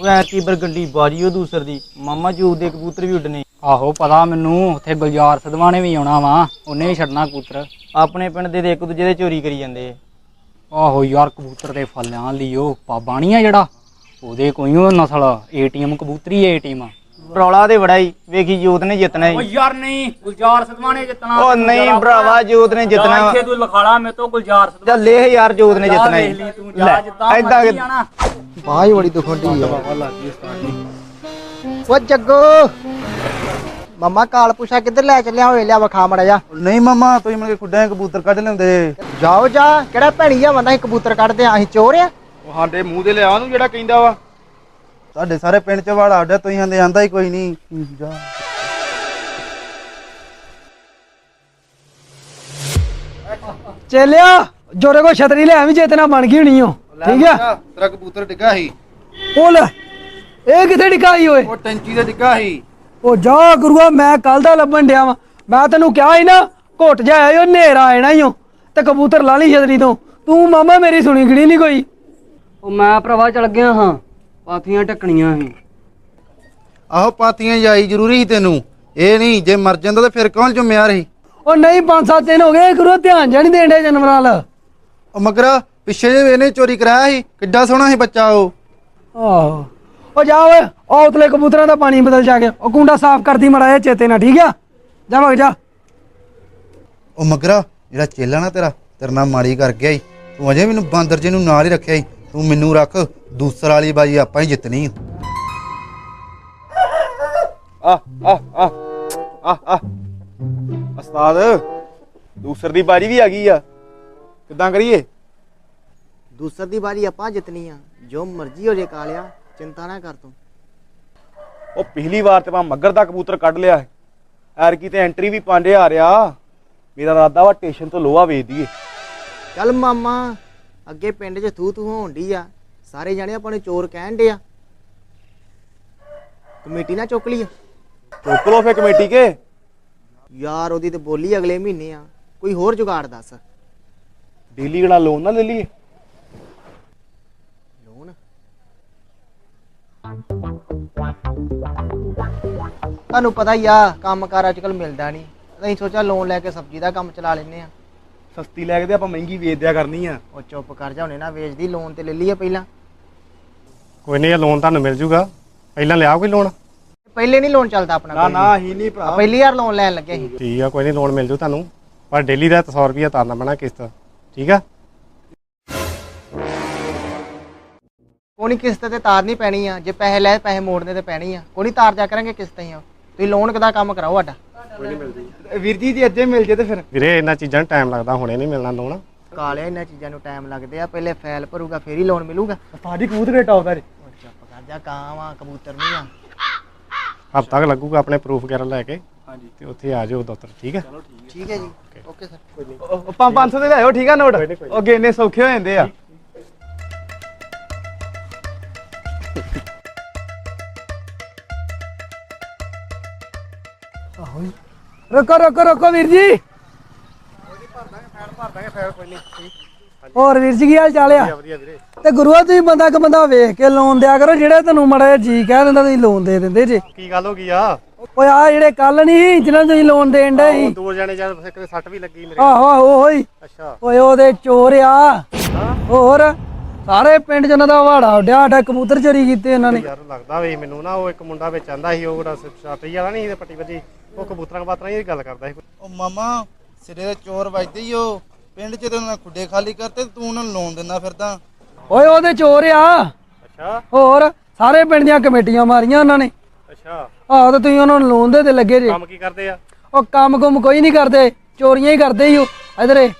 ਉਹ ਐਤੀ ਬਰਗੰਡੀ ਬਾਜੀ ਉਹ ਦੂਸਰ ਦੀ। ਮਾਮਾ ਜੂਦ ਦੇ ਕਬੂਤਰ ਵੀ ਉੱਡਨੇ। ਆਹੋ ਪਤਾ ਮੈਨੂੰ ਉੱਥੇ ਗੁਲਜ਼ਾਰ ਸਦਵਾ ਨੇ ਵੀ ਆਉਣਾ ਵਾ ਉਹਨੇ ਵੀ ਛੱਡਣਾ ਕਬੂਤਰ। ਆਪਣੇ ਪਿੰਡ ਦੇ ਤੇ ਇੱਕ ਦੂਜੇ ਦੇ ਚੋਰੀ ਕਰੀ ਜਾਂਦੇ। ਆ। ਆਹੋ ਯਾਰ ਕਬੂਤਰ ਤੇ ਫਲਿਆਂ ਉਹ ਪਾਬਾ ਨਹੀਂ ਆ ਜਿਹੜਾ। ਉਹਦੇ ਕੋਈ ਉਹ ਨਸਲ ਏਟੀਐਮ ਕਬੂਤਰੀ ਏਟੀਐਮ। ਰੌਲਾ ਤੇ ਬੜਾ ਹੀ ਵੇਖੀ ਜੋਤ ਨੇ ਜਿੱਤਣਾ ਓ ਹੀ ਯਾਰ ਨਹੀਂ ਗੁਲਜ਼ਾਰ ਸਦਵਾ ਨੇ ਜਿੱਤਣਾ। ਉਹ ਨਹੀਂ ਭਰਾਵਾ ਜੋਤ ਨੇ ਜਿੱਤਣਾ। ਇੱਥੇ ਤੂੰ ਲਿਖਾਲਾ ਮੇਰੇ ਤੋਂ ਗੁਲਜ਼ਾਰ ਸਦਵਾ ਚੱਲ ਲੈ ਯਾਰ ਜੋਤ ਨੇ ਜਿੱਤਣਾ ਹੀ ਜਾ ਜਿੱਦਾਂ ਐਦਾਂ ਮਰਜ਼ੀ ਆਣਾ। ਬਾਹ ਹੀ ਬੜੀ ਦੁਖੰਡੀ ਆ। ਉਹ ਜੱਗੋ। ਮੰਮਾ ਕਾਲ ਪੁੱਛਾ ਕਿੱਧਰ ਲੈ ਚੱਲਿਆ ਹੋਏ ਲਿਆ ਵਖਾ ਮੜਾ ਜਾ ਨਹੀਂ ਮਾਮਾ ਤੁਸੀਂ ਮਨ ਕੇ ਖੁੱਡਾਂ ਕਬੂਤਰ ਕੱਢ ਲੈਂਦੇ ਜਾਓ ਜਾ ਕਿਹੜਾ ਭੈਣੀ ਜਾ ਬੰਦਾ ਕਬੂਤਰ ਕੱਢਦੇ ਆ ਅਸੀਂ ਚੋਰ ਆ। ਉਹ ਸਾਡੇ ਮੂੰਹ ਦੇ ਲਿਆ ਉਹਨੂੰ ਜਿਹੜਾ ਕਹਿੰਦਾ ਵਾ। ਸਾਡੇ ਸਾਰੇ ਪਿੰਡ ਚ ਵਾੜਾ ਆਡਾ ਤੁਸੀਂ ਆਂਦੇ ਆਂਦਾ ਹੀ ਕੋਈ ਨਹੀਂ। ਜਾ ਚੇਲਿਆ ਜੋਰੇ ਕੋ ਛਤਰੀ ਲੈ ਐਵੇਂ ਚੇਤਨਾ ਬਣ ਗਈ ਹੋਣੀ ਓ। ਠੀਕ ਆ? ਤੇਰਾ ਕਬੂਤਰ ਡਿੱਗਾ ਸੀ। ਉਹ ਲੈ ਇਹ ਕਿੱਥੇ ਡਿਕਾਈ ਓਏ? ਉਹ ਟੈਂਚੀ ਤੇ ਡਿੱਗਾ ਸੀ। ਉਹ ਜਾ ਗੁਰੂਆ ਮੈਂ ਕੱਲ ਦਾ ਲੱਭਣ ਡਿਆ ਵਾਂ। ਮੈਂ ਤੈਨੂੰ ਕਿਹਾ ਸੀ ਨਾ ਘੁੱਟ ਜਾ ਆਇਓ ਹਨੇਰਾ ਆਣਾ ਈ ਓ। ਤੇ ਕਬੂਤਰ ਲਾ ਲਈ ਛਤਰੀ ਤੋਂ। ਤੂੰ ਮਾਮਾ ਮੇਰੀ ਸੁਣੀ ਗੜੀ ਨਹੀਂ ਕੋਈ? ਉਹ ਮੈਂ ਭਰਾਵਾ ਚਲ ਗਿਆ ਹਾਂ। ਪਾਥੀਆਂ ਟੱਕਣੀਆਂ ਸੀ। ਆਹੋ ਪਾਤੀਆਂ ਜਾਈ ਜ਼ਰੂਰੀ ਸੀ ਤੈਨੂੰ। ਇਹ ਨਹੀਂ ਜੇ ਮਰ ਜਾਂਦਾ ਤਾਂ ਫਿਰ ਕੌਣ ਜ਼ਿੰਮੇਵਾਰ ਸੀ ਉਹ ਨਹੀਂ ਪੰਜ ਸੱਤ ਦਿਨ ਹੋ ਗਏ ਗੁਰੂ ਧਿਆਨ ਜਾਣੀ ਦੇਣ ਦੇ ਜਾਨਵਰਾਂ ਵੱਲ ਉਹ ਮਗਰਾ ਪਿੱਛੇ ਜੇ ਇਹਨੇ ਚੋਰੀ ਕਰਾਇਆ ਸੀ ਕਿੱਡਾ ਸੋਹਣਾ ਸੀ ਬੱਚਾ ਉਹ। ਆਹੋ। ਉਹ ਜਾ ਓਏ ਉਹ ਉਤਲੇ ਕਬੂਤਰਾਂ ਦਾ ਪਾਣੀ ਬਦਲ ਜਾ ਕੇ ਉਹ ਕੁੰਡਾ ਸਾਫ਼ ਕਰਦੀ ਮੜਾ ਇਹ ਚੇਤੇ ਨਾਲ ਠੀਕ ਆ? ਜਾ ਵਗ ਜਾ। ਉਹ ਮਗਰਾ ਜਿਹੜਾ ਚੇਲਾ ਨਾ ਤੇਰਾ ਤੇਰੇ ਨਾਲ ਮਾੜੀ ਕਰ ਗਿਆ ਈ ਤੂੰ ਅਜੇ ਮੈਨੂੰ ਬਾਂਦਰ ਜੀ ਨੂੰ ਨਾਲ ਹੀ ਰੱਖਿਆ ਈ। ਤੂੰ ਮੈਨੂੰ ਰੱਖ ਦੂਸਰ ਵਾਲੀ ਬਾਜੀ ਆਪਾਂ ਹੀ ਜਿੱਤਣੀ ਆ। ਆ ਆ ਆ ਆ ਉਸਤਾਦ ਦੂਸਰ ਦੀ ਬਾਰੀ ਵੀ ਆ ਗਈ ਆ। ਕਿੱਦਾਂ ਕਰੀਏ? ਦੂਸਰ ਦੀ ਵਾਰੀ ਆਪਾਂ ਜਿੱਤਨੀ ਆ। ਜੋ ਮਰਜ਼ੀ ਹੋ ਜੇ ਕਾਲਿਆ ਚਿੰਤਾ ਨਾ ਕਰ ਤੂੰ। ਉਹ ਪਿਛਲੀ ਵਾਰ ਤੇ ਆਪਾਂ ਮੱਗਰ ਦਾ ਕਬੂਤਰ ਕੱਢ ਲਿਆ ਹੈ ਐਰਕੀ ਤੇ ਐਂਟਰੀ ਵੀ ਪਾਂਡੇ ਆ ਰਿਹਾ। ਮੇਰਾ ਇਰਾਦਾ ਵਾ ਸਟੇਸ਼ਨ ਤੋਂ ਲੋਹਾ ਵੇਚ ਦਈਏ। ਚੱਲ ਮਾਮਾ ਅੱਗੇ ਪਿੰਡ 'ਚ ਥੂ ਥੂ ਹੋਣ ਡਈ ਆ। ਸਾਰੇ ਜਾਣੇ ਆਪਾਂ ਨੂੰ ਚੋਰ ਕਹਿਣ ਡੇ ਆ। ਕਮੇਟੀ ਨਾ ਚੁੱਕ ਲਈ ਚੁੱਕ ਲੋ ਫੇ ਕਮੇਟੀ ਕੇ। ਯਾਰ ਉਹਦੀ ਤੇ ਬੋਲੀ ਅਗਲੇ ਮਹੀਨੇ ਆ। ਕੋਈ ਹੋਰ ਜੁਗਾੜ ਦੱਸ। ਡੇਲੀ ਗਣਾ ਲੋਨ ਨਾ ਲੈ ਲਈਏ। ਲੋਨ ਤੁਹਾਨੂੰ ਪਤਾ ਹੀ ਆ ਕੰਮਕਾਰ ਅੱਜ ਕੱਲ ਮਿਲਦਾ ਨਹੀਂ। ਅਸੀਂ ਸੋਚਿਆ ਲੋਨ ਲੈ ਕੇ ਸਬਜ਼ੀ ਦਾ ਕੰਮ ਚਲਾ ਲੈਨੇ ਆ। ਸਸਤੀ ਲੈ ਕੇ ਤੇ ਆਪਾਂ ਮਹਿੰਗੀ ਵੇਚ ਦਿਆ ਕਰਨੀ ਆ। ਉਹ ਚੁੱਪ ਕਰ ਜਾ ਹੁਣੇ ਨਾ ਵੇਚਦੀ ਲੋਨ ਤੇ ਲੈ ਲਈਏ ਪਹਿਲਾਂ। ਕੋਈ ਨਹੀਂ ਇਹ ਲੋਨ ਤੁਹਾਨੂੰ ਮਿਲ ਜੂਗਾ। ਪਹਿਲਾਂ ਲਿਆ ਕੋਈ ਲੋਨ ਪਹਿਲੇ ਨਹੀਂ ਲੋਨ ਚੱਲਦਾ ਆਪਣਾ ਨਾ ਕੋਈ ਨਾ ਹੀ ਨਹੀਂ। ਭਰਾ। ਪਹਿਲੀ ਵਾਰ ਲੋਨ ਲੈਣ ਲੱਗੇ ਸੀ। ਠੀਕ ਆ ਕੋਈ ਨਹੀਂ ਲੋਨ ਮਿਲ ਜੂ ਤੁਹਾਨੂੰ। ਪਰ ਡੇਲੀ ਦਾ 100 ਰੁਪਿਆ ਤਾਰਨਾ ਪੈਣਾ ਕਿਸ਼ਤ। ਠੀਕ ਆ? ਕੋਣੀ ਕਿਸ਼ਤ ਤੇ ਤਾਰਨੀ ਪੈਣੀ ਆ। ਜੇ ਪੈਸੇ ਲੈ ਪੈਸੇ ਮੋੜਨੇ ਤੇ ਪੈਣੀ ਆ। ਕੋਣੀ ਤਾਰ ਜਾ ਕਰਾਂਗੇ ਕਿਸ਼ਤਾਂ ਹੀ ਆ। ਤੁਸੀਂ ਲੋਨ ਕਿਦਾ ਕੰਮ ਕਰਾਓ ਸਾਡਾ। ਵੀਰ ਜੀ ਜੀ ਅੱਜੇ ਮਿਲ ਜੇ ਤੇ ਫਿਰ। ਵੀਰੇ ਇਹਨਾਂ ਚੀਜ਼ਾਂ ਨੂੰ ਟਾਈਮ ਲੱਗਦਾ ਹੁਣੇ ਨਹੀਂ ਮਿਲਣਾ ਲੋਨ ਕਾਲਿਆ ਇਹਨਾਂ ਚੀਜ਼ਾਂ ਨੂੰ ਟਾਈਮ ਲੱਗਦੇ ਆ ਪਹਿਲੇ ਫਾਈਲ ਭਰੂਗਾ ਫੇਰ ਹੀ ਲੋਨ ਮਿਲੂਗਾ। ਸਾਡੀ ਕਬੂਤਰ ਟੌਪ ਦਾ ਉਹ ਚੁੱਪ ਕਰ ਜਾ ਕਾਂ ਵਾਂ ਕਬੂਤਰ ਨਹੀਂ ਆ। ਹਫਤਾ ਕੁ ਲੱਗੂਗਾ ਆਪਣੇ ਪ੍ਰੂਫ ਵਗੈਰਾ ਲੈ ਕੇ। ਹਾਂਜੀ। ਤੇ ਉੱਥੇ ਆ ਜਾਓ ਦਫ਼ਤਰ ਠੀਕ ਆ? ਠੀਕ ਹੈ ਜੀ। ਓਕੇ ਸਰ ਆਪਾਂ 500 ਦੇ ਲਿਆਓ ਠੀਕ ਆ ਨੋਟ? ਉਹ ਗੇਨੇ ਸੌਖੇ ਹੋ ਜਾਂਦੇ ਆ। ਰੁਕੋ ਰੁਕੋ ਰੁਕੋ ਵੀਰ ਜੀ। ਹੋਰ ਵੀਰ ਜੀ ਕੀ ਹਾਲ ਚਾਲ ਆ? ਤੇ ਗੁਰੂਆ ਤੁਸੀਂ ਬੰਦਾ ਕ ਬੰਦਾ ਵੇਖ ਕੇ ਲੋਨ ਦਿਆ ਕਰੋ ਜਿਹੜੇ ਤੁਹਾਨੂੰ ਮੜਾ ਜੀ ਕਹਿ ਦਿੰਦਾ ਤੁਸੀਂ ਲੋਨ ਦੇ ਦਿੰਦੇ ਜੇ। ਕੀ ਗੱਲ ਹੋ ਗਈ ਆ? ਓਏ ਆ ਜਿਹੜੇ ਕੱਲ ਨਹੀਂ ਜਿਨ੍ਹਾਂ ਨੂੰ ਤੁਸੀਂ ਲੋਨ ਦੇਣ ਦੇ ਸੀ। ਦੋ ਜਣੇ ਜਦ ਇੱਕ ਦੇ ਸੱਟ ਵੀ ਲੱਗੀ ਮੇਰੇ। ਆਹੋ ਆਹੋ ਹੋਈ ਅੱਛਾ। ਓਏ ਉਹਦੇ ਚੋਰ ਆ। ਹੋਰ ਸਾਰੇ ਪਿੰਡ ਚ ਉਹਨਾਂ ਦਾ ਵਾੜਾ ਉੱਡਿਆ ਸਾਡਾ ਕਬੂਤਰ ਚੋਰੀ ਕੀਤੇ ਉਹਨਾਂ ਨੇ। ਯਾਰ ਲੱਗਦਾ ਵੇ ਮੈਨੂੰ ਨਾ ਉਹ ਇੱਕ ਮੁੰਡਾ ਵਿੱਚ ਆਂਦਾ ਸੀ ਉਹ ਜਿਹੜਾ ਸੱਟ ਵਾਲਾ ਨਹੀਂ ਸੀ ਪੱਟੀ ਵੱਜੀ। ਉਹ ਕਬੂਤਰਾਂ ਬਾਤਰਾਂ ਦੀ ਗੱਲ ਕਰਦਾ ਸੀ। ਉਹ ਮਾਮਾ ਸਿਰੇ ਦੇ ਚੋਰ ਵੱਜਦੇ ਹੀ ਉਹ। ਪਿੰਡ 'ਚ ਤੇ ਉਹਨਾਂ ਖੁੱਡੇ ਖਾਲੀ ਕਰਤੇ ਤੂੰ ਉਹਨਾਂ ਨੂੰ ਲੋਨ ਦਿੰਦਾ ਫਿਰਦਾ। ਓਏ ਉਹਦੇ ਚੋਰ ਆ। ਅੱਛਾ। ਹੋਰ ਸਾਰੇ ਪਿੰਡ ਦੀਆਂ ਕਮੇਟੀਆਂ ਮਾਰੀਆਂ ਉਹਨਾਂ ਨੇ। ਅੱਛਾ। ਆਹ ਤੇ ਤੁਸੀਂ ਉਹਨਾਂ ਨੂੰ ਲੋਨ ਦੇ ਤੇ ਲੱਗੇ ਜੇ। ਕੰਮ ਕੀ ਕਰਦੇ ਆ? ਉਹ ਕੰਮ ਕੁਮ ਕੋਈ ਨਹੀਂ ਕਰਦੇ। ਚੋਰੀਆਂ ਹੀ ਕਰਦੇ ਹੀ ਉਹ। ਇਧਰੇ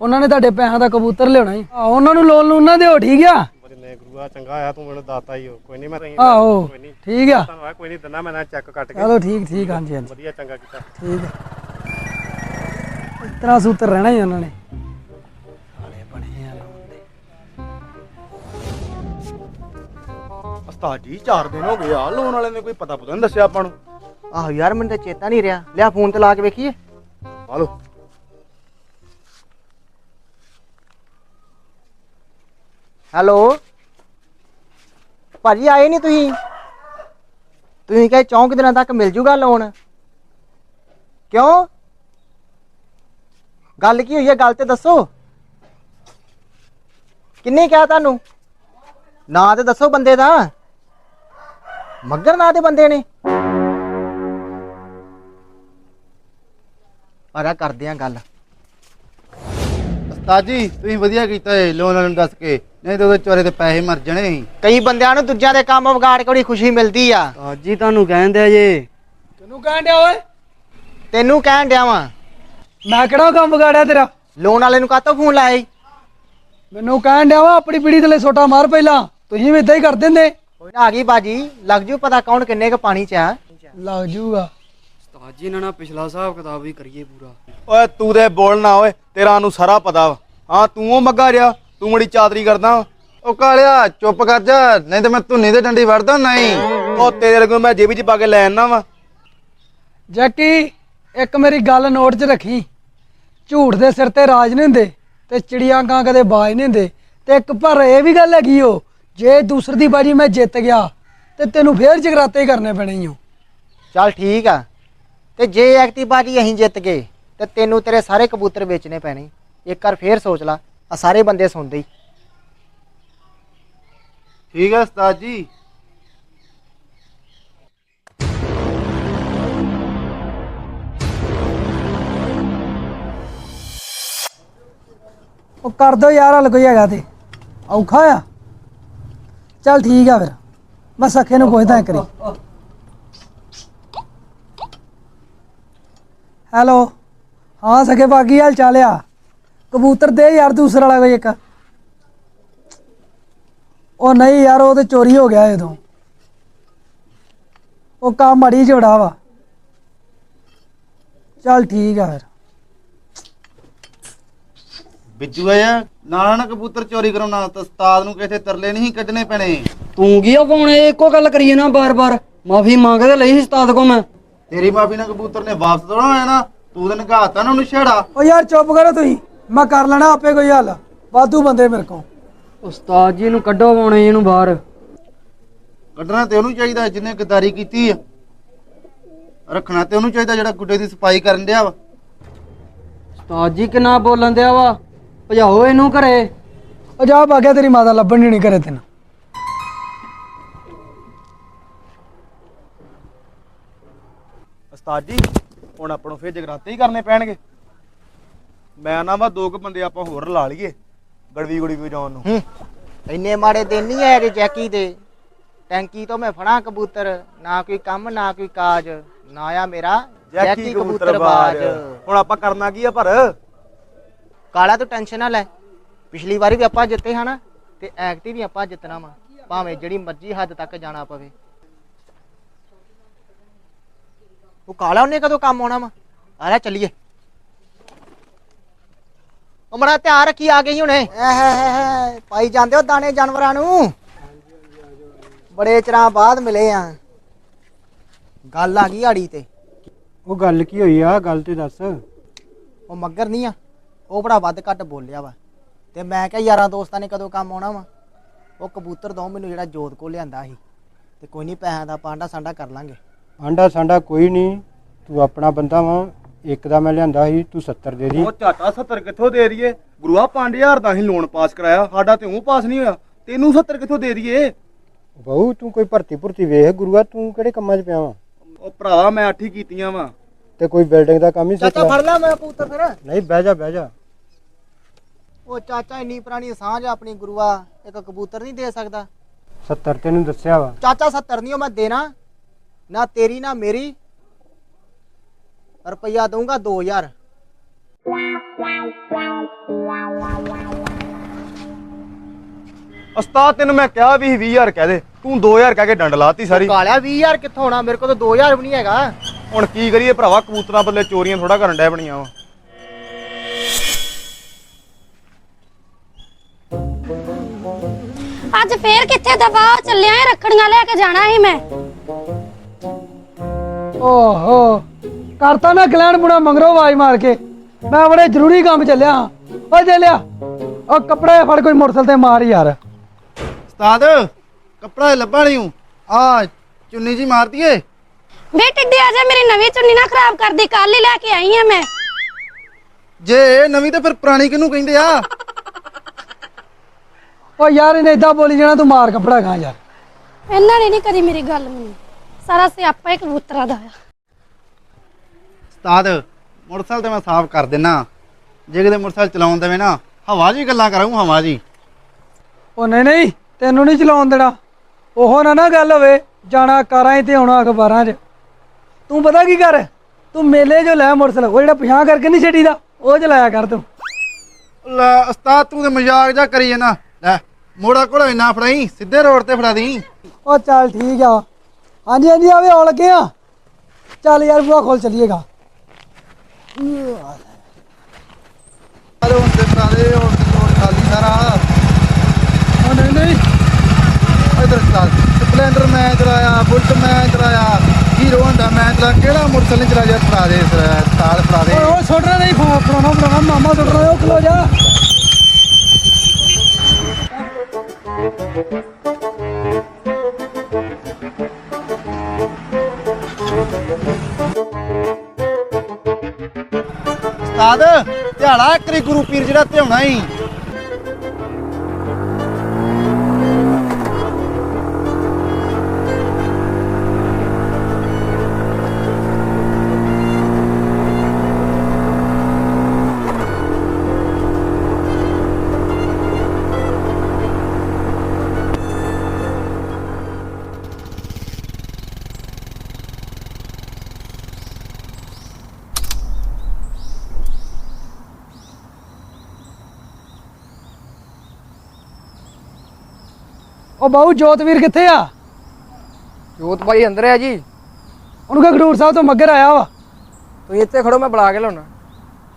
ਉਹਨਾਂ ਨੇ ਤੁਹਾਡੇ ਪੈਸਿਆਂ ਦਾ ਕਬੂਤਰ ਲਿਆਉਣਾ ਹੀ ਆਹ, ਉਹਨਾਂ ਨੂੰ ਲੋਨ ਨੂੰ ਉਹਨਾਂ ਦਿਓ ਠੀਕ ਆ? ਗੁਰੂਆ ਚੰਗਾ ਆਇਆ ਤੂੰ ਮੈਨੂੰ ਦਾਤਾ ਹੀ ਹੋ ਕੋਈ ਨਹੀਂ ਮੈਂ ਤੈਨੂੰ ਆਹੋ ਕੋਈ ਨਹੀਂ ਠੀਕ ਆ। ਤੁਹਾਨੂੰ ਕੋਈ ਨਹੀਂ ਦਿੰਦਾ ਮੈਂ ਨਾ ਚੈੱਕ ਕੱਟ ਕੇ। ਚਲੋ ਠੀਕ ਠੀਕ ਹਾਂਜੀ ਹਾਂਜੀ। ਵਧੀਆ ਚੰਗਾ ਕੀਤਾ। ਠੀਕ ਇਸ ਤਰ੍ਹਾਂ ਸੂਤਰ ਰਹਿਣਾ ਹੀ ਉਹਨਾਂ ਨੇ। ਸਾਲੇ ਬਣੇ ਆ ਲੋਨ ਦੇ ਉਸਤਾਦ ਜੀ 4 ਦਿਨ ਹੋ ਗਏ ਆ ਲੋਨ ਵਾਲੇ ਨੇ ਕੋਈ ਪਤਾ ਪਤਾ ਨਹੀਂ ਦੱਸਿਆ ਆਪਾਂ ਨੂੰ। ਆਹੋ ਯਾਰ ਮੈਨੂੰ ਤਾਂ ਚੇਤਾ ਨਹੀਂ ਰਿਹਾ। ਲਿਆ ਫੋਨ ਤੇ ਲਾ ਕੇ ਵੇਖੀਏ। ਆ ਲੋ ਹੈਲੋ? ਭਾਜੀ ਆਏ ਨਹੀਂ ਤੁਸੀਂ? ਤੁਸੀਂ ਕਹੇ ਚੌਂਕ ਦਿਨਾਂ ਤੱਕ ਮਿਲ ਜੂਗਾ ਲੋਨ ਕਿਉਂ? ਗੱਲ ਕੀ ਹੋਈ ਹੈ? ਗੱਲ ਤੇ ਦੱਸੋ। ਕਿੰਨੇ ਕਿਹਾ ਤੁਹਾਨੂੰ? ਨਾਂ ਤੇ ਦੱਸੋ ਬੰਦੇ ਦਾ। ਮੱਗਰ ਨਾਂ ਦੇ ਬੰਦੇ ਨੇ। ਆਰਾ ਕਰਦੇ ਆ ਗੱਲ। ਉਸਤਾਦ ਜੀ, ਤੁਸੀਂ ਵਧੀਆ ਕੀਤਾ ਏ ਲੋਨ ਨੂੰ ਦੱਸ ਕੇ। ਨਹੀਂ ਤਾਂ ਉਹਦੇ ਚੋਰੇ ਦੇ ਪੈਸੇ ਮਰ ਜਾਣੇ ਸੀ। ਕਈ ਬੰਦਿਆਂ ਨੂੰ ਦੂਜਿਆਂ ਦੇ ਕੰਮ ਵਿਗਾੜ ਕੇ ਬੜੀ ਖੁਸ਼ੀ ਮਿਲਦੀ ਆ। ਅੱਜ ਹੀ ਤੁਹਾਨੂੰ ਕਹਿੰਦੇ ਆ ਜੇ। ਤੈਨੂੰ ਕਹਿਣ ਡਿਆ ਓਏ? ਤੈਨੂੰ ਕਹਿਣ ਡਿਆ ਵਾਂ। ਮੈਂ ਕਿਹੜਾ ਕੰਮ ਵਿਗਾੜਿਆ ਤੇਰਾ? ਲੋਨ ਵਾਲੇ ਨੂੰ ਕਾਹਤੋਂ ਫੋਨ ਲਾਇਆ ਈ? ਮੈਨੂੰ ਕਹਿਣ ਡਿਆ ਵਾ ਆਪਣੀ ਪੀੜੀ ਥਲੇ ਸੋਟਾ ਮਾਰ ਪਹਿਲਾਂ। ਤੁਸੀਂ ਵੀ ਇਦਾਂ ਹੀ ਕਰ ਦਿੰਦੇ। ਕੋਈ ਨਾ ਆ ਗਈ ਬਾਜੀ ਲੱਗ ਜੂ ਪਤਾ ਕੌਣ ਕਿੰਨੇ ਕ ਪਾਣੀ ਚ ਆ। ਲੱਗ ਜੂਗਾ। ਉਸਤਾਦ ਜੀ ਇਹਨਾਂ ਨਾਲ ਪਿਛਲਾ ਹਿਸਾਬ ਕਿਤਾਬ ਵੀ ਕਰੀਏ ਪੂਰਾ। ਓਏ ਤੂੰ ਤੇ ਬੋਲ ਨਾ ਓਏ ਤੇਰਾ ਨੂੰ ਸਾਰਾ ਪਤਾ ਵਾ। ਹਾਂ ਤੂੰ ਉਹ ਮੱਗਾ ਰਿਆ ਤੂੰ ਬੜੀ ਚਾਦਰੀ ਕਰਦਾ। ਉਹ ਕਾਲਿਆ ਚੁੱਪ ਕਰ ਜਾ ਨਹੀਂ ਤਾਂ ਮੈਂ ਧੁੰਨੀ ਦੇ ਡੰਡੀ ਵੜਦਾ ਨਹੀਂ। ਉਹ ਤੇਰੇ ਲੱਗੂ ਮੈਂ ਜੇਬੀ ਚ ਪਾ ਕੇ ਲੈ ਆਣਾ ਵਾ। ਜੈਕੀ ਇੱਕ ਮੇਰੀ ਗੱਲ ਨੋਟ 'ਚ ਰੱਖੀ। ਝੂਠ ਦੇ ਸਿਰ ਤੇ ਰਾਜ ਨਹੀਂ ਹੁੰਦੇ ਤੇ ਚਿੜੀਆਂ ਕਾਂ ਕਦੇ ਬਾਜ ਨਹੀਂ ਹੁੰਦੇ। ਤੇ ਇੱਕ ਪਰ ਇਹ ਵੀ ਗੱਲ ਹੈਗੀ ਓ ਜੇ ਦੂਸਰੀ ਦੀ ਬਾਜੀ ਮੈਂ ਜਿੱਤ ਗਿਆ ਤੇ ਤੈਨੂੰ ਫੇਰ ਜਗਰਾਤੇ ਹੀ ਕਰਨੇ ਪੈਣੇ ਈ ਓ। ਚੱਲ ਠੀਕ ਆ। ਤੇ ਜੇ ਐਕਟੀ ਬਾਜੀ ਅਸੀਂ ਜਿੱਤ ਗਏ ਤੇ ਤੈਨੂੰ ਤੇਰੇ ਸਾਰੇ ਕਬੂਤਰ ਵੇਚਣੇ ਪੈਣੇ। ਇੱਕ ਵਾਰ ਫੇਰ ਸੋਚ ਲਾ। ਆ ਸਾਰੇ ਬੰਦੇ ਸੁਣਦੇ ਈ ਠੀਕ ਹੈ ਉਸਤਾਦ ਜੀ। ਉਹ ਕਰ ਦੋ ਯਾਰ ਹਲ ਕੋਈ ਹੈਗਾ ਤੇ। ਔਖਾ ਆ। ਚੱਲ ਠੀਕ ਆ ਫਿਰ। ਮੈਂ ਸਖੇ ਨੂੰ ਪੁੱਛਦਾ ਇੱਕ ਵਾਰੀ। ਹੈਲੋ। ਹਾਂ ਸਖੇ ਬਾਗੀ ਹਾਲ ਚਾਲ ਆ? ਕਬੂਤਰ ਦੇ ਯਾਰ ਦੂਸਰਾ ਵਾਲਾ ਕੋਈ ਇੱਕ। ਉਹ ਨਹੀਂ ਯਾਰ ਉਹ ਤੇ ਚੋਰੀ ਹੋ ਗਿਆ ਜਦੋਂ ਉਹ ਕੰਮ ਮੜੀ ਜੋੜਾ ਵਾ। ਚੱਲ ਠੀਕ ਆ ਫਿਰ। ਬਿੱਜੂ ਆਇਆ ਨਾਲ ਨਾ ਕਬੂਤਰ ਚੋਰੀ ਕਰਾਉਣਾ ਤਾਂ ਉਸਤਾਦ ਨੂੰ ਕਿਸੇ ਤਰਲੇ ਨਹੀਂ ਕੱਢਣੇ ਪੈਣੇ। ਤੂੰ ਕੀ ਉਹ ਪਾਉਣੇ ਇੱਕੋ ਗੱਲ ਕਰੀਏ ਨਾ ਬਾਰ-ਬਾਰ। ਮਾਫੀ ਮੰਗਦੇ ਲਈ ਸੀ ਉਸਤਾਦ ਕੋ ਮੈਂ। ਤੇਰੀ ਮਾਫੀ ਨਾਲ ਕਬੂਤਰ ਨੇ ਵਾਪਸ ਥੋੜਾ ਹੋਇਆ ਨਾ। ਤੂੰ ਤਾਂ ਨਗਾਤਾ ਨਾ ਉਹਨੂੰ ਛੇੜਾ। ਉਹ ਯਾਰ ਚੁੱਪ ਕਰੋ ਤੁਸੀਂ। ਮੈਂ ਕਰ ਲੈਣਾ ਆਪੇ ਕੋਈ ਹੱਲ। ਵਾਧੂ ਬੰਦੇ ਮੇਰੇ ਕੋਲ। ਉਸਤਾਦ ਜੀ ਨੂੰ ਕੱਢੋ ਪਾਉਣੇ ਇਹਨੂੰ ਬਾਹਰ। ਕੱਢਣਾ ਤੇ ਉਹਨੂੰ ਚਾਹੀਦਾ ਜਿਹਨੇ ਗਦਾਰੀ ਕੀਤੀ ਆ। ਰੱਖਣਾ ਤੇ ਉਹਨੂੰ ਚਾਹੀਦਾ ਜਿਹੜਾ ਗੁੱਡੇ ਦੀ ਸਫ਼ਾਈ ਕਰਨ ਡਿਆ ਵਾ। ਉਸਤਾਦ ਜੀ ਕਿੰਨਾ ਬੋਲਣ ਦਿਆ ਵਾ? ਭਜਾਓ ਇਹਨੂੰ ਘਰੇ। ਉਹ ਜਾ ਭਾਗਿਆ ਤੇਰੀ ਮਾਤਾ ਲੱਭਣ ਨਹੀਂ ਕਰੇ ਤੈਨੂੰ। ਉਸਤਾਦ ਜੀ ਹੁਣ ਆਪਾਂ ਨੂੰ ਫੇਰ ਜਗਰਾਤੇ ਹੀ ਕਰਨੇ ਪੈਣਗੇ। ਮੈਂ ਨਾ ਵਾ ਦੋ ਕੁ ਬੰਦੇ ਆਪਾਂ ਹੋਰ ਲਾ ਲਈਏ ਗੜਵੀ ਗੁੜੀ ਵਜਾਉਣ ਨੂੰ। ਹੂੰ ਇੰਨੇ ਮਾੜੇ ਦਿਨ ਨਹੀਂ ਆਏ ਰੇ ਜੈਕੀ ਦੇ। ਟੈਂਕੀ ਤੋਂ ਮੈਂ ਫੜਾਂ ਕਬੂਤਰ ਨਾ ਕੋਈ ਕੰਮ ਨਾ ਕੋਈ ਕਾਜ ਨਾ ਆ ਮੇਰਾ ਜੈਕੀ ਕਬੂਤਰਬਾਜ ਹੁਣ ਆਪਾਂ ਕਰਨਾ ਕੀ ਆ ਪਰ? ਕਾਲਾ ਤੂੰ ਟੈਨਸ਼ਨ ਨਾ ਲੈ। ਪਿਛਲੀ ਵਾਰੀ ਵੀ ਆਪਾਂ ਜਿੱਤੇ ਹਨਾ ਤੇ ਐਕਟੀ ਵੀ ਆਪਾਂ ਜਿੱਤਣਾ ਵਾ। ਭਾਵੇਂ ਜਿਹੜੀ ਮਰਜ਼ੀ ਹੱਦ ਤੱਕ ਜਾਣਾ ਪਵੇ। ਉਹ ਕਾਲਾ ਉਹਨੇ ਕਦੋਂ ਕੰਮ ਆਉਣਾ ਵਾ? ਆ ਲੈ ਚੱਲੀਏ। ਉਹ ਮੜਾ ਧਿਆਨ ਰੱਖੀ ਆ ਗਈ ਹੁਣੇ। ਐ ਹੈ ਹੈ ਹੈ ਪਾਈ ਜਾਂਦੇ ਹੋ ਦਾਣੇ ਜਾਨਵਰਾਂ ਨੂੰ? ਬੜੇ ਚਿਰਾਂ ਬਾਅਦ ਮਿਲੇ ਆ। ਗੱਲ ਆ ਗਈ ਆੜੀ ਤੇ। ਉਹ ਗੱਲ ਕੀ ਹੋਈ ਆ? ਗੱਲ ਤੇ ਦੱਸ। ਉਹ ਮੱਗਰ ਨਹੀਂ ਆ। ਉਹ ਬੜਾ ਵੱਧ ਘੱਟ ਬੋਲਿਆ ਵਾ। ਤੇ ਮੈਂ ਕਿਹਾ ਯਾਰਾਂ ਦੋਸਤਾਂ ਨੇ ਕਦੋਂ ਕੰਮ ਆਉਣਾ ਵਾ? ਉਹ ਕਬੂਤਰ ਦੋ ਮੈਨੂੰ ਜਿਹੜਾ ਜੋਤ ਕੋ ਲਿਆਂਦਾ ਸੀ। ਤੇ ਕੋਈ ਨਹੀਂ ਪੈਸਿਆਂ ਦਾ ਪਾਂਡਾ ਸਾਂਡਾ ਕਰ ਲਾਂਗੇ। ਆਂਡਾ ਸਾਂਡਾ ਕੋਈ ਨਹੀਂ। ਤੂੰ ਆਪਣਾ ਬੰਦਾ ਵਾ। ਇੱਕ ਦਾ ਮੈਂ ਲਿਆਂਦਾ ਸੀ ਤੂੰ 70 ਦੇ ਦੀ। ਉਹ ਝਾਟਾ 70 ਕਿੱਥੋਂ ਦੇ ਦਈਏ? ਗੁਰੂਆ 5000 ਦਾ ਹੀ ਲੋਨ ਪਾਸ ਕਰਾਇਆ। ਸਾਡਾ ਤੇ ਉਹ ਪਾਸ ਨਹੀਂ ਹੋਇਆ। ਤੈਨੂੰ 70 ਕਿੱਥੋਂ ਦੇ ਦਈਏ? ਬਹੂ ਤੂੰ ਕੋਈ ਭਰਤੀ ਭੁਰਤੀ ਵੇਖ ਗੁਰੂਆ ਤੂੰ ਕਿਹੜੇ ਕੰਮਾਂ 'ਚ ਪਿਆ ਵਾ? ਉਹ ਭਰਾਵਾ ਮੈਂ ਅੱਠ ਕੀਤੀਆਂ ਵਾ। ਤੇ ਕੋਈ ਬਿਲਡਿੰਗ ਦਾ ਕੰਮ ਹੀ ਸਿੱਖ ਚਾਚਾ ਫੜ ਲੈ ਮੈਂ ਕਬੂਤਰ ਫਿਰ। ਨਹੀਂ ਬਹਿ ਜਾ ਬਹਿ ਜਾ। ਉਹ ਚਾਚਾ ਇੰਨੀ ਪੁਰਾਣੀ ਸਾਂਝ ਆ ਆਪਣੀ ਗੁਰੂਆ। ਇੱਕ ਕਬੂਤਰ ਨਹੀਂ ਦੇ ਸਕਦਾ। 70 ਤੈਨੂੰ ਦੱਸਿਆ ਵਾ। ਚਾਚਾ 70 ਨਹੀਂ ਉਹ ਮੈਂ ਦੇਣਾ। ਨਾ ਤੇਰੀ ਨਾ ਮੇਰੀ। ਰੁਪਈਆ ਦਊਂਗਾ 2000 ਉਸਤਾਦ ਤੈਨੂੰ ਮੈਂ ਕਿਹਾ ਵੀ 20000 ਕਹਿ ਦੇ। ਤੂੰ 2000 ਕਹਿ ਕੇ ਡੰਡ ਲਾਤੀ ਸਾਰੀ। ਕਾਲਿਆ 20000 ਕਿੱਥੋਂ ਹੋਣਾ ਮੇਰੇ ਕੋਲ ਤਾਂ 2000 ਵੀ ਨਹੀਂ ਹੈਗਾ। ਹੁਣ ਕੀ ਕਰੀਏ ਭਰਾਵਾ? ਕਬੂਤਰਾਂ ਬਦਲੇ ਚੋਰੀਆਂ ਥੋੜਾ ਕਰਨ ਡੈ ਬਣੀਆਂ ਵਾ। ਅੱਜ ਫੇਰ ਕਿੱਥੇ ਦਫਾ ਚੱਲਿਆ ਏ ਰੱਖੜੀਆਂ ਲੈ ਕੇ ਜਾਣਾ ਸੀ ਮੈਂ। ਓਹੋ। ਕਰਤਾ ਨਾ ਗਲੈਣ ਬੁਣਾ ਮੰਗਰੋ ਆਵਾਜ਼ ਮਾਰ ਕੇ। ਮੈਂ ਬੜੇ ਜ਼ਰੂਰੀ ਕੰਮ ਚੱਲਿਆ ਹਾਂ। ਓ ਚੱਲਿਆ ਉਹ ਕੱਪੜੇ ਫੜ ਕੋਈ ਮੋਟਰਸਾਈਕਲ ਤੇ ਮਾਰ ਯਾਰ। ਉਸਤਾਦ ਕੱਪੜਾ ਲੱਭਾ ਨਹੀਂ ਹੂੰ। ਆ ਚੁੰਨੀ ਜੀ ਮਾਰ ਦਈਏ ਬੇ ਟਿੱਡੀ ਆ ਜਾ ਮੇਰੀ ਨਵੀਂ ਚੁੰਨੀ ਨਾ ਖਰਾਬ ਕਰਦੀ ਕੱਲ ਹੀ ਲੈ ਕੇ ਆਈ ਆ ਮੈਂ। ਜੇ ਇਹ ਨਵੀਂ ਤੇ ਫਿਰ ਪੁਰਾਣੀ ਕਿਹਨੂੰ ਕਹਿੰਦੇ ਆ? ਓ ਯਾਰ ਇਹਨੇ ਇਦਾਂ ਬੋਲੀ ਜਾਣਾ ਤੂੰ ਮਾਰ ਕੱਪੜਾ ਗਾ ਯਾਰ। ਇਹਨਾਂ ਨੇ ਨਹੀਂ ਕਦੀ ਮੇਰੀ ਗੱਲ ਮੰਨੀ। ਸਾਰਾ ਸਿਆਪਾ ਹੀ ਕਬੂਤਰਾਂ ਦਾ ਆ। ਉਸਤਾਦ ਮੋਟਰਸਾਈਕਲ ਤੇ ਮੈਂ ਸਾਫ਼ ਕਰ ਦਿੰਨਾ। ਜੇ ਕਿਤੇ ਮੋਟਰਸਾਈਕਲ ਚਲਾਉਣ ਦੇਵੇ ਨਾ ਹਵਾ ਜੀ ਗੱਲਾਂ ਕਰਾਂ ਹਵਾ ਜੀ। ਉਹ ਨਹੀਂ ਨਹੀਂ ਤੈਨੂੰ ਨਹੀਂ ਚਲਾਉਣ ਦੇਣਾ। ਉਹ ਨਾ ਨਾ ਗੱਲ ਹੋਵੇ ਜਾਣਾ ਕਾਰਾਂ 'ਚ ਤੇ ਆਉਣਾ ਅਖਬਾਰਾਂ 'ਚ। ਤੂੰ ਪਤਾ ਕੀ ਕਰ? ਤੂੰ ਮੇਲੇ 'ਚੋਂ ਲੈ ਮੋਟਰਸਾਈਕਲ ਉਹ ਜਿਹੜਾ ਪਿਛਾਂ ਕਰਕੇ ਨਹੀਂ ਛੱਡੀਦਾ ਉਹ ਚਲਾਇਆ ਕਰ ਤੂੰ। ਲੈ ਉਸਤਾਦ ਤੂੰ ਤੇ ਮਜ਼ਾਕ ਜਾ ਕਰੀ ਜਾਣਾ ਲੈ ਮੋੜਾ ਕੋਲ ਇੰਨਾ ਫੜਾਈ ਸਿੱਧੇ ਰੋਡ ਤੇ ਫੜਾ ਦੀ ਉਹ ਚੱਲ ਠੀਕ ਆ। ਹਾਂਜੀ ਹਾਂਜੀ ਆਵੇ ਆਉਣ ਲੱਗੇ ਆ। ਚੱਲ ਯਾਰ ਬੂਆ ਖੋਲ ਚਲੀਏਗਾ। ਅਰੇ ਹੁਣ ਤੇ ਦੇ ਹੁਣ ਤੇ ਰੋਡ ਖਾਲੀ ਸਾਰਾ। ਉਹ ਨਹੀਂ ਨਹੀਂ। ਇਧਰ ਉਸਤਾਦ ਸਪਲੈਂਡਰ ਮੈਂ ਚਲਾਇਆ ਬੁਲਟ ਮੈਂ ਚਲਾਇਆ ਹੀਰੋ ਹੰਡਾ ਮੈਂ ਚਲਾ ਕਿਹੜਾ ਮੋਟਰਸਾਈਕਲ ਨਹੀਂ ਚਲਾਇਆ ਫੜਾ ਦੇ ਉਸਤਾਦ ਫੜਾ ਦੇ। ਓਏ ਉਹ ਸੁੱਟਣਾ ਨਹੀਂ ਫੜਾਉਣਾ ਫੜਾਉਣਾ ਮਾਮਾ ਸੁੱਟਣਾ ਉਹ ਖਲੋ ਜਾ। ਉਸਤਾਦ ਧਿਆਲਾ ਕਰੀ ਗੁਰੂ ਪੀਰ ਜਿਹੜਾ ਧਿਆਉਣਾ ਹੀ ਉਹ ਬਾਹੂ ਜੋਤਵੀਰ ਕਿੱਥੇ ਆ? ਜੋਤ ਭਾਈ ਅੰਦਰ ਹੈ ਜੀ। ਉਹਨੂੰ ਕਹ ਖਡੂਰ ਸਾਹਿਬ ਤੋਂ ਮੱਗਰ ਆਇਆ ਵਾ। ਤੁਸੀਂ ਇੱਥੇ ਖੜੋ ਮੈਂ ਬੁਲਾ ਕੇ ਲਾਉਣਾ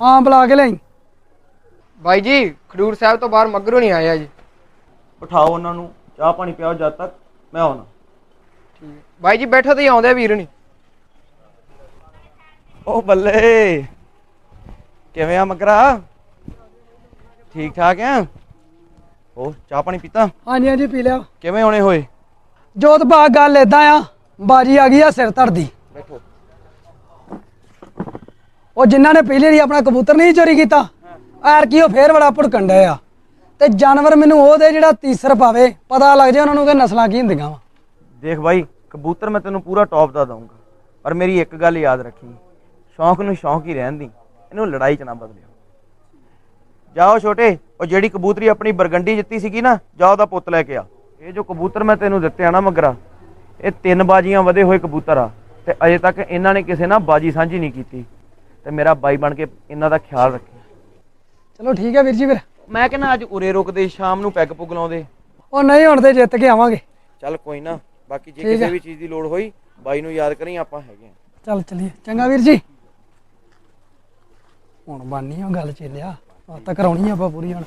ਹਾਂ ਬੁਲਾ ਕੇ ਲਈ ਬਾਈ ਜੀ ਖਡੂਰ ਸਾਹਿਬ ਤੋਂ ਬਾਹਰ ਮੱਗਰੋਂ ਨਹੀਂ ਆਇਆ ਜੀ। ਬਿਠਾਓ ਉਹਨਾਂ ਨੂੰ ਚਾਹ ਪਾਣੀ ਪਿਆਓ ਜਦ ਤੱਕ ਮੈਂ ਆਉਣਾ। ਬਾਈ ਜੀ ਬੈਠੋ ਤੇ ਹੀ ਆਉਂਦੇ ਆ ਵੀਰ ਨਹੀਂ। ਉਹ ਬੱਲੇ ਕਿਵੇਂ ਆ ਮਗਰਾ? ਠੀਕ ਠਾਕ ਆ? ਉਹ ਚਾਹ ਪਾਣੀ ਪੀਤਾ? ਹਾਂਜੀ ਹਾਂਜੀ ਪੀ ਲਿਆ। ਕਿਵੇਂ ਆਉਣੇ ਹੋਏ? ਜੋਤ ਬਾ ਗੱਲ ਏਦਾਂ ਆ ਬਾਜੀ ਆ ਗਈ ਆ ਸਿਰ ਬੈਠੋ। ਉਹ ਜਿਨ੍ਹਾਂ ਨੇ ਪਹਿਲੇ ਦੀ ਆਪਣਾ ਕਬੂਤਰ ਨਹੀਂ ਚੋਰੀ ਕੀਤਾ ਐਰ ਕੀ ਉਹ ਫੇਰ ਬੜਾ ਭੁੜਕਣ ਡਏ ਆ। ਤੇ ਜਾਨਵਰ ਮੈਨੂੰ ਉਹ ਦੇ ਜਿਹੜਾ ਤੀਸਰ ਪਾਵੇ ਪਤਾ ਲੱਗ ਜਾ ਉਹਨਾਂ ਨੂੰ ਕਿ ਨਸਲਾਂ ਕੀ ਹੁੰਦੀਆਂ ਵਾ। ਦੇਖ ਬਾਈ ਕਬੂਤਰ ਮੈਂ ਤੈਨੂੰ ਪੂਰਾ ਟੌਪ ਦਾ ਦਊਂਗਾ ਪਰ ਮੇਰੀ ਇੱਕ ਗੱਲ ਯਾਦ ਰੱਖੀ। ਸ਼ੌਂਕ ਨੂੰ ਸ਼ੌਂਕ ਹੀ ਰਹਿਣ ਦੀ ਇਹਨੂੰ ਲੜਾਈ ਚ ਨਾ ਬਦਲਿਓ। ਜਾਓ ਛੋਟੇ ਉਹ ਜਿਹੜੀ ਕਬੂਤਰੀ ਆਪਣੀ ਬਰਗੰਡੀ ਜਿੱਤੀ ਸੀਗੀ ਨਾ ਜਾ ਉਹਦਾ ਪੁੱਤ ਲੈ ਕੇ ਆ। ਇਹ ਜੋ ਕਬੂਤਰ ਮੈਂ ਤੈਨੂੰ ਦਿੱਤੇ ਆ ਨਾ ਮਗਰਾ ਇਹ ਤਿੰਨ ਬਾਜੀਆਂ ਵਧੇ ਹੋਏ ਕਬੂਤਰ ਆ ਤੇ ਅਜੇ ਤੱਕ ਇਹਨਾਂ ਨੇ ਕਿਸੇ ਨਾਲ ਬਾਜੀ ਸਾਂਝੀ ਨਹੀਂ ਕੀਤੀ। ਤੇ ਮੇਰਾ ਬਾਈ ਬਣ ਕੇ ਇਹਨਾਂ ਦਾ ਖਿਆਲ ਰੱਖੀ। ਚਲੋ ਠੀਕ ਹੈ ਵੀਰ ਜੀ ਫਿਰ। ਮੈਂ ਕਹਿੰਦਾ ਅੱਜ ਉਰੇ ਰੁਕਦੇ ਸ਼ਾਮ ਨੂੰ ਪੈਗ ਪੁਗ ਲਾਉਂਦੇ। ਉਹ ਨਹੀਂ ਹੁਣ ਤੇ ਜਿੱਤ ਕੇ ਆਵਾਂਗੇ। ਚੱਲ ਕੋਈ ਨਾ ਬਾਕੀ ਜੇ ਕਿਸੇ। ਵੀ ਚੀਜ਼ ਦੀ ਲੋੜ ਹੋਈ ਬਾਈ ਨੂੰ ਯਾਦ ਕਰੀ ਆਪਾਂ ਹੈਗੇ ਆ ਚੱਲ ਚਲੀਏ। ਚੰਗਾ ਵੀਰ ਜੀ। ਹੁਣ ਬਾਨੀ ਉਹ ਗੱਲ ਚੱਲਿਆ ਆ ਤਾਂ ਕਰਾਉਣੀ ਆ ਆਪਾਂ ਪੂਰੀ ਹੁਣ।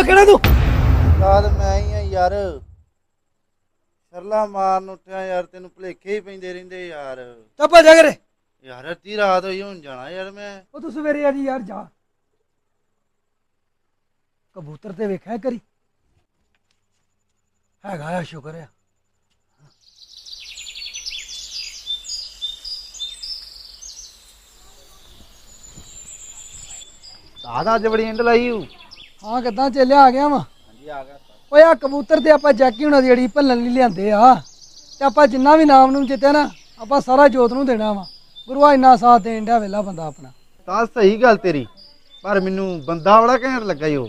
ਨਾ ਕਿਹੜਾ ਤੂੰ? ਉਸਤਾਦ ਮੈਂ ਹੀ ਆ ਯਾਰ। ਸਰਲਾ ਮਾਰਨ ਉੱਠਿਆ ਯਾਰ ਤੈਨੂੰ ਭੁਲੇਖੇ ਹੀ ਪੈਂਦੇ ਰਹਿੰਦੇ ਯਾਰ। ਚੱਪਾ ਜਾ ਕਰੇ ਯਾਰ ਅੱਧੀ ਰਾਤ ਹੋਈ ਹੁਣ ਜਾਣਾ ਯਾਰ ਮੈਂ। ਉਹ ਤੂੰ ਸਵੇਰੇ ਆ ਜੀ ਯਾਰ ਜਾ। ਕਬੂਤਰ ਤੇ ਵੇਖਿਆ ਕਰੀ ਹੈਗਾ ਆ ਸ਼ੁਕਰ ਆ। ਉਸਤਾਦ ਅੱਜ ਬੜੀ ਐਂਡ ਲਾਈ ਹੂ। ਹਾਂ ਕਿੱਦਾਂ ਚੱਲਿਆ ਆ ਗਿਆ ਵਾ? ਹਾਂਜੀ ਆ ਗਿਆ ਓਏ ਆ ਕਬੂਤਰ ਤੇ ਆਪਾਂ ਜੈਕੀ ਹੁਣਾਂ ਦੀ ਜਿਹੜੀ ਭੱਲਣ ਲਈ ਲਿਆਂਦੇ ਆ। ਤੇ ਆਪਾਂ ਜਿੰਨਾ ਵੀ ਨਾਮ ਨੂੰ ਜਿੱਤਿਆ ਨਾ ਆਪਾਂ ਸਾਰਾ ਜੋਤ ਨੂੰ ਦੇਣਾ ਵਾ। ਗੁਰੂਆ ਇੰਨਾ ਸਾਥ ਦੇਣ ਡਿਆ ਵੇਲਾ ਬੰਦਾ ਆਪਣਾ। ਤਾਂ ਸਹੀ ਗੱਲ ਤੇਰੀ ਪਰ ਮੈਨੂੰ ਬੰਦਾ ਬੜਾ ਘੈਂਟ ਲੱਗਾ ਈ ਉਹ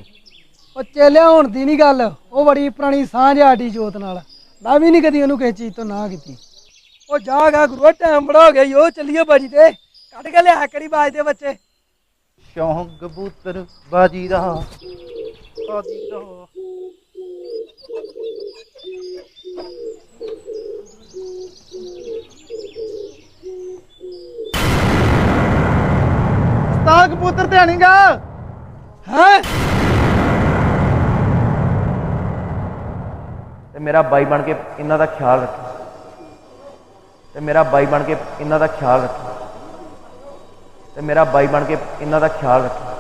ਉਹ ਚੇਲਿਆ ਹੁਣ ਦੀ ਨਹੀਂ ਗੱਲ ਉਹ ਬੜੀ ਪੁਰਾਣੀ ਸਾਂਝ ਆ ਸਾਡੀ ਜੋਤ ਨਾਲ। ਮੈਂ ਵੀ ਨਹੀਂ ਕਦੀ ਉਹਨੂੰ ਕਿਸੇ ਚੀਜ਼ ਤੋਂ ਨਾ ਕੀਤੀ। ਉਹ ਜਾਗਾ ਗੁਰੂਆ ਟਾਈਮ ਬੜਾ ਹੋ ਗਿਆ ਈ, ਉਹ ਚੱਲੀਏ ਬਾਜੀ ਤੇ। ਕੱਢ ਕੇ ਲਿਆ ਕਰੀ ਬਾਜ ਦੇ ਬੱਚੇ? ਸ਼ੌਂਕ ਕਬੂਤਰ ਬਾਜੀ ਦਾ ਬਾਜੀ ਦਾ। ਤਾਂ ਕਬੂਤਰ ਤੇ ਹੈ? ਤੇ ਮੇਰਾ ਬਾਈ ਬਣ ਕੇ ਇਹਨਾਂ ਦਾ ਖਿਆਲ ਰੱਖੀ। ਤੇ ਮੇਰਾ ਬਾਈ ਬਣ ਕੇ ਇਹਨਾਂ ਦਾ ਖਿਆਲ ਰੱਖੀ। ਤੇ ਮੇਰਾ ਬਾਈ ਬਣ ਕੇ ਇਹਨਾਂ ਦਾ ਖਿਆਲ ਰੱਖੀ।